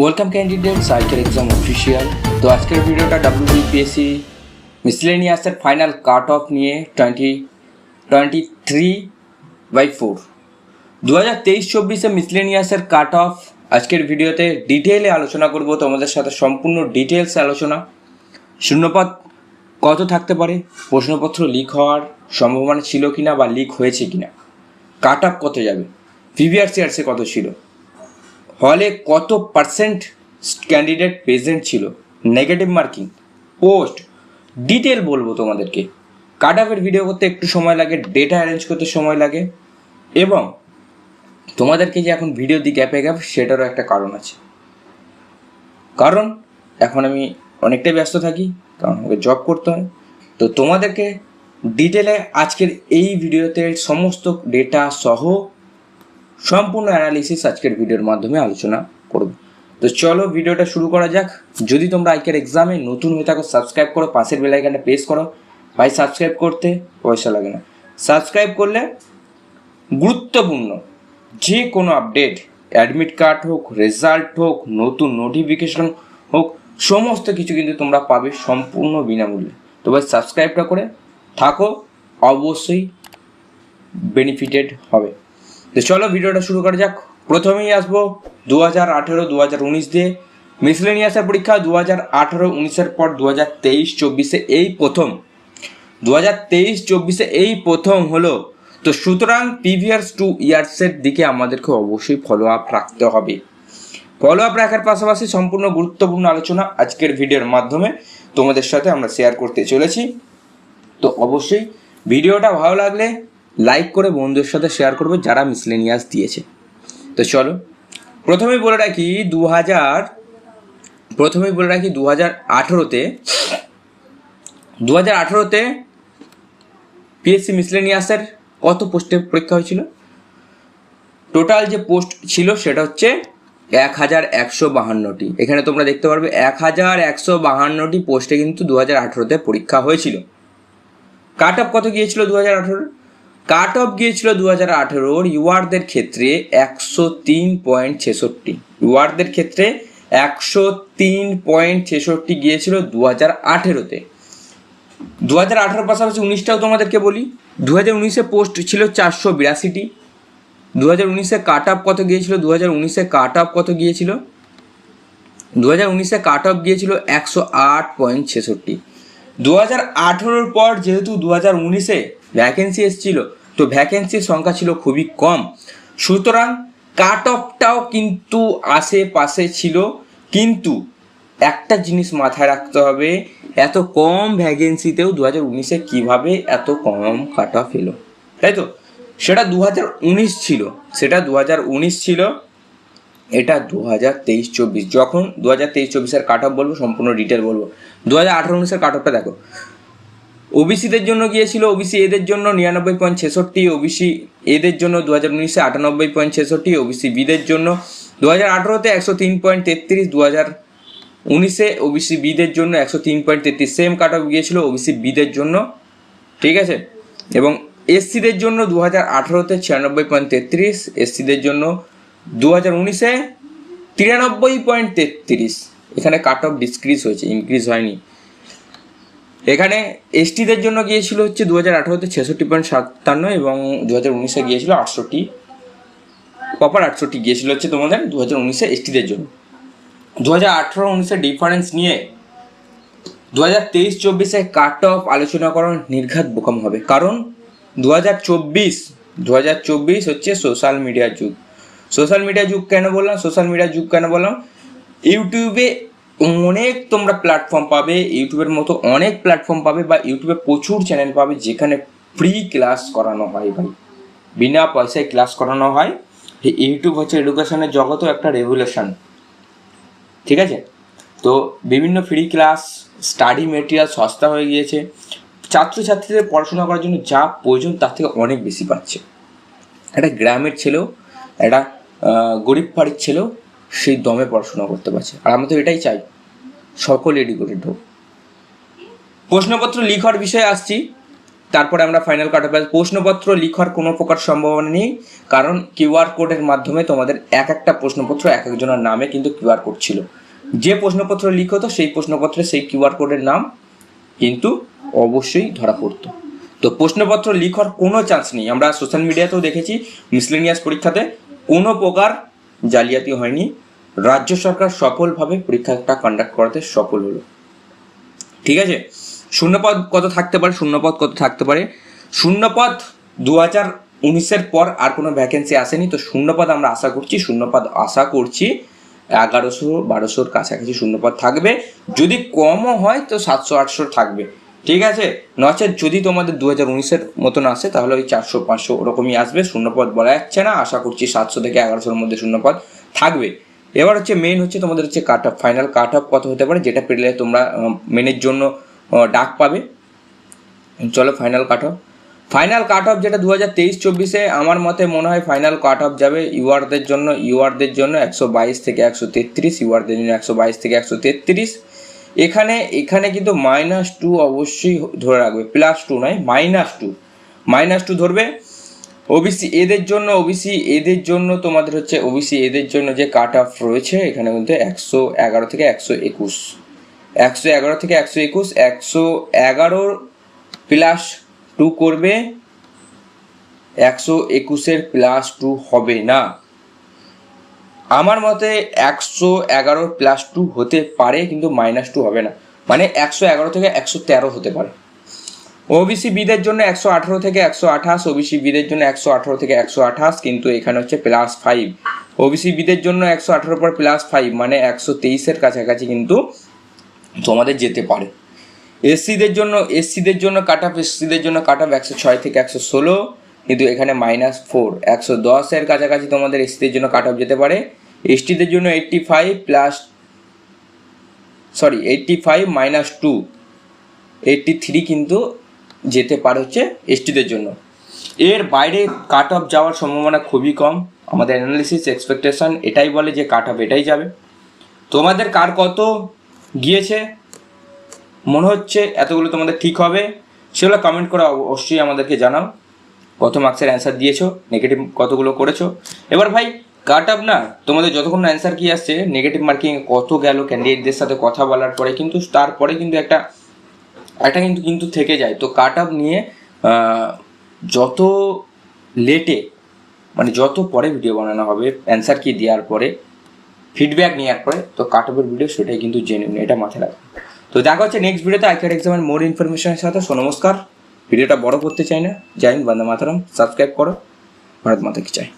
Welcome candidate cycle exam official তো আজকের ভিডিওটা ডাব্লিউবিপিএসসি মিসলেনিয়াসের ফাইনাল কাট অফ নিয়ে twenty twenty three by four দু হাজার তেইশ, চব্বিশে মিসলেনিয়াসের কাট অফ আজকের ভিডিওতে ডিটেলে আলোচনা করব। তোমাদের সাথে সম্পূর্ণ ডিটেলস আলোচনা। শূন্যপদ কত থাকতে পারে? প্রশ্নপত্র লিক হওয়ার সম্ভাবনা ছিল কিনা বা লিক হয়েছে কিনা? কাট অফ কত যাবে? ভিভিআর সিআরসি কত ছিল? হলে কত পার্সেন্ট ক্যান্ডিডেট প্রেজেন্ট ছিল? নেগেটিভ মার্কিং পোস্ট ডিটেল বলব তোমাদেরকে। কাট অফের ভিডিও করতে একটু সময় লাগে ডেটা অ্যারেঞ্জ করতে সময় লাগে। এবং তোমাদেরকে যে এখন ভিডিও দিই গ্যাপে গ্যাপ সেটারও একটা কারণ আছে। কারণ এখন আমি অনেকটাই ব্যস্ত থাকি, কারণ আমাকে জব করতে হয়। তো তোমাদেরকে ডিটেলে আজকের এই ভিডিওতে সমস্ত ডেটা সহ সম্পূর্ণ অ্যানালিসিস আজকের ভিডিওর মাধ্যমে আলোচনা করব। তো চলো ভিডিওটা শুরু করা যাক। যদি তোমরা আইকের এক্সামে নতুন হয়ে থাকো সাবস্ক্রাইব করো, পাশের বেলাইকানটা প্রেস করো। ভাই সাবস্ক্রাইব করতে পয়সা লাগে না। সাবস্ক্রাইব করলে গুরুত্বপূর্ণ যে কোনো আপডেট অ্যাডমিট কার্ড হোক রেজাল্ট হোক, নতুন নোটিফিকেশন হোক, সমস্ত কিছু কিন্তু তোমরা পাবে সম্পূর্ণ বিনামূল্যে। তো ভাই সাবস্ক্রাইবটা করে থাকো। অবশ্যই বেনিফিটেড হবে। তো চলো ভিডিওটা শুরু করা যাক। প্রথমেই আসব দু হাজার আঠেরো দু হাজার উনিশ দিয়ে। মিসলেনিয়াসের পরীক্ষা দু হাজার আঠেরো, উনিশের পর দু হাজার তেইশ, চব্বিশে এই প্রথম। দু হাজার তেইশ, চব্বিশে এই প্রথম হলো। তো সুতরাং প্রিভিয়াস টু ইয়ার্সের দিকে আমাদেরকে অবশ্যই ফলো আপ রাখতে হবে। ফলো আপ রাখার পাশাপাশি সম্পূর্ণ গুরুত্বপূর্ণ আলোচনা আজকের ভিডিওর মাধ্যমে তোমাদের সাথে আমরা শেয়ার করতে চলেছি। তো অবশ্যই ভিডিওটা ভালো লাগলে লাইক করে বন্ধুদের সাথে শেয়ার করবে যারা মিসলেনিয়াস দিয়েছে। তো চলো প্রথমেই বলে রাখি দু হাজার প্রথমেই বলে রাখি দু হাজার আঠেরোতে দু হাজার আঠেরোতে পিএসসি মিসলেনিয়াসের কত পোস্টে পরীক্ষা হয়েছিল? টোটাল যে পোস্ট ছিল সেটা হচ্ছে এক হাজার একশো বাহান্নটি। এখানে তোমরা দেখতে পারবে এক হাজার একশো বাহান্নটি পোস্টে কিন্তু দু হাজার আঠেরোতে পরীক্ষা হয়েছিল। কাট অফ কত গিয়েছিল দু হাজার আঠেরোর? কাট অফ গিয়েছিল দু হাজার আঠেরোর ইউয়ারদের ক্ষেত্রে একশো তিন পয়েন্ট ছেষট্টি। ইউয়ারদের ক্ষেত্রে একশো তিন পয়েন্ট ছেষট্টি গিয়েছিল দু হাজার আঠেরোতে। দু হাজার আঠেরোর পাশাপাশি উনিশটাও তোমাদেরকে বলি। দু হাজার উনিশে পোস্ট ছিল চারশো বিরাশিটি। দু হাজার উনিশে কাট অফ কত গিয়েছিল? দু হাজার উনিশে কাট অফ কত গিয়েছিল? দু হাজার উনিশে কাট অফ গিয়েছিল একশো আট পয়েন্ট ছেষট্টি। দু হাজার আঠেরোর পর যেহেতু দু হাজার উনিশে ভ্যাকেন্সি এসেছিল তো ভ্যাকেন্সির সংখ্যা ছিল খুবই কম। সুতরাং কাট অফটাও কিন্তু আশেপাশে ছিল। কিন্তু একটা জিনিস মাথায় রাখতে হবে, এত কম ভ্যাকেন্সিতেও দু হাজার উনিশে কীভাবে এত কম কাট অফ এলো? তাই তো? সেটা দু হাজার উনিশ ছিল। সেটা দু হাজার উনিশ ছিল, এটা দু হাজার তেইশ চব্বিশ। যখন দু হাজার তেইশ চব্বিশের কাট অফ বলব, সম্পূর্ণ ডিটেল বলব। দু হাজার আঠারো উনিশের কাট অফটা দেখো। ওবিসিদের জন্য গিয়েছিল, ওবিসি এদের জন্য নিরানব্বই পয়েন্ট ছেষট্টি, ওবিসি এদের জন্য দু হাজার উনিশে আটানব্বই পয়েন্ট ছেষট্টি, ওবিসি বিদের জন্য দু হাজার আঠারোতে একশো তিন পয়েন্ট তেত্রিশ দু হাজার উনিশে ওবিসি বিদের জন্য একশো তিন পয়েন্ট তেত্রিশ। সেম কাট অফ গিয়েছিল, ওবিসি বিদের জন্য, ঠিক আছে? এবং এসসিদের জন্য দু হাজার আঠারোতে ছিয়ানব্বই পয়েন্ট তেত্রিশ, এসসিদের জন্য দু হাজার উনিশে তিরানব্বই পয়েন্ট তেত্রিশ। এখানে কাট অফ ডিসক্রিজ হয়েছে ইনক্রিজ হয়নি। এখানে এসটিদের জন্য গিয়েছিল হচ্ছে দু হাজার আঠারোতে ছেষট্টি পয়েন্ট সাতান্ন এবং দু হাজার উনিশে গিয়েছিল আটষট্টি। প্রপার আটষট্টি গিয়েছিল হচ্ছে তোমাদের দু হাজার উনিশে এসটিদের জন্য। দু হাজার আঠেরো উনিশে ডিফারেন্স নিয়ে দু হাজার তেইশ চব্বিশে কাট অফ আলোচনা করার নির্ঘাত বোকাম হবে। কারণ দু হাজার চব্বিশ দু হাজার চব্বিশ হচ্ছে সোশ্যাল মিডিয়ার যুগ। সোশ্যাল মিডিয়া যুগ কেন বললাম? সোশ্যাল মিডিয়ার যুগ কেন বললাম? ইউটিউবে অনেক তোমরা প্ল্যাটফর্ম পাবে, ইউটিউবের মতো অনেক প্ল্যাটফর্ম পাবে বা ইউটিউবে প্রচুর চ্যানেল পাবে যেখানে ফ্রি ক্লাস করানো হয় ভাই। বিনা পয়সায় ক্লাস করানো হয়। ইউটিউব হচ্ছে এডুকেশনের জগতেও একটা রেভুলেশন ঠিক আছে? তো বিভিন্ন ফ্রি ক্লাস স্টাডি মেটেরিয়াল সস্তা হয়ে গিয়েছে। ছাত্রছাত্রীদের পড়াশোনা করার জন্য যা প্রয়োজন তার থেকে অনেক বেশি পাচ্ছে। একটা গ্রামের ছেলেও, একটা গরিব বাড়ির ছেলেও সেই দমে পড়াশোনা করতে পারছে। আর আমরা তো এটাই চাই, সকল এডুকেটেড হোক। প্রশ্নপত্র লিখার বিষয়ে আসছি। তারপরে আমরা ফাইনাল কাট প্রশ্নপত্র লিখার কোনো প্রকার সম্ভাবনা নেই, কারণ কিউআর কোডের মাধ্যমে তোমাদের এক একটা প্রশ্নপত্র এক একজনের নামে কিন্তু কিউআর কোড ছিল। যে প্রশ্নপত্র লিক হতো, সেই প্রশ্নপত্রে সেই কিউআর কোডের নাম কিন্তু অবশ্যই ধরা পড়তো। তো প্রশ্নপত্র লিখার কোনো চান্স নেই। আমরা সোশ্যাল মিডিয়াতেও দেখেছি মিসলেনিয়াস পরীক্ষাতে কোনো প্রকার জালিয়াতি হয়নি। রাজ্য সরকার সফলভাবে পরীক্ষাটা কন্ডাক্ট করাতে সফল হলো। ঠিক আছে? শূন্যপদ কত থাকতে পারে? শূন্যপদ কত থাকতে পারে? শূন্যপদ দু হাজার উনিশের পর আর কোনো ভ্যাকেন্সি আসেনি। তো শূন্যপদ আমরা আশা করছি, শূন্যপদ আশা করছি এগারোশো বারোশোর কাছাকাছি শূন্যপদ থাকবে। যদি কমও হয়, তো সাতশো আটশো থাকবে। ঠিক আছে? নচেত যদি তোমাদের দু হাজার উনিশের মতন আসে, তাহলে ওই চারশো, পাঁচশো ওরকমই আসবে। শূন্যপদ বলা যাচ্ছে না। আশা করছি সাতশো থেকে এগারোশোর মধ্যে শূন্যপদ থাকবে। এবার হচ্ছে মেন হচ্ছে তোমাদের হচ্ছে cut off final cut off কত হতে পারে? যেটা পেলে তোমরা মেনের জন্য ডাক পাবে। চলো final cut off final cut off যেটা দু হাজার তেইশ চব্বিশে, আমার মতে মনে হয় ফাইনাল কাট অফ যাবে ইউআরদের জন্য। ইউআরদের জন্য একশো বাইশ থেকে একশো তেত্রিশ ইউআরদের জন্য একশো বাইশ থেকে একশো তেত্রিশ। এখানে এখানে কিন্তু মাইনাস টু অবশ্যই ধরে রাখবে প্লাস টু নয় মাইনাস টু মাইনাস টু ধরবে। ওবিসি এদের জন্য ওবিসি এদের জন্য তোমাদের হচ্ছে ওবিসি এদের জন্য যে কাট অফ রয়েছে, এখানে কিন্তু একশো এগারো থেকে একশো একুশ। একশো এগারো থেকে একশো একুশ, একশো এগারো প্লাস টু করবে, একশো একুশের প্লাস টু হবে না। আমার মতে একশো এগারো প্লাস টু হতে পারে, কিন্তু মাইনাস টু হবে না। মানে একশো এগারো থেকে একশো তেরো হতে পারে। ওবিসি বিদের জন্য একশো আঠারো থেকে একশো আঠাশ ওবিসি বিদের জন্য একশো আঠারো থেকে একশো আঠাশ, কিন্তু এখানে হচ্ছে প্লাস ফাইভ ওবিসি বিদের জন্য একশো আঠারো পর প্লাস ফাইভ মানে একশো তেইশের কাছাকাছি কিন্তু তোমাদের যেতে পারে। এসসিদের জন্য এসসিদের জন্য কাট অফ এসসিদের জন্য কাট অফ একশো ছয় থেকে একশো ষোলো, কিন্তু এখানে মাইনাস ফোর একশো দশের কাছাকাছি তোমাদের এসসিদের জন্য কাট অফ যেতে পারে। এসটিদের জন্য eighty five plus sorry eighty five minus two eighty three কিন্তু যেতে পারে হচ্ছে এসটিদের জন্য। এর বাইরে কাট অফ যাওয়ার সম্ভাবনা খুবই কম। আমাদের অ্যানালিসিস এক্সপেকটেশন এটাই বলে যে কাট অফ এটাই যাবে। তোমাদের কার কত গিয়েছে? মনে হচ্ছে এতগুলো তোমাদের ঠিক হবে। সেগুলো কমেন্ট করে অবশ্যই আমাদেরকে জানাও। কত মার্কসের অ্যান্সার দিয়েছ নেগেটিভ কতগুলো করেছ। এবার ভাই কাট আপ না? তোমাদের যতক্ষণ অ্যান্সার কি আসছে নেগেটিভ মার্কিং কত গেল ক্যান্ডিডেটদের সাথে কথা বলার পরে, কিন্তু তারপরে কিন্তু একটা একটা কিন্তু কিন্তু থেকে যায়। তো কাট আপ নিয়ে যত লেটে মানে যত পরে ভিডিও বানানো হবে অ্যান্সার কি দেওয়ার পরে ফিডব্যাক নেওয়ার পরে, তো কাট অফের ভিডিও সেটাই কিন্তু জেনে নিন এটা মাথায় রাখবে তো দেখা হচ্ছে নেক্সট ভিডিওতে আইকার এক্সামের মোর ইনফরমেশনের সাথে। সো নমস্কার। ভিডিওটা বড় করতে চাই না। জয় হিন্দ মাতারাম। সাবস্ক্রাইব করো। ভারত মাতা কি চাই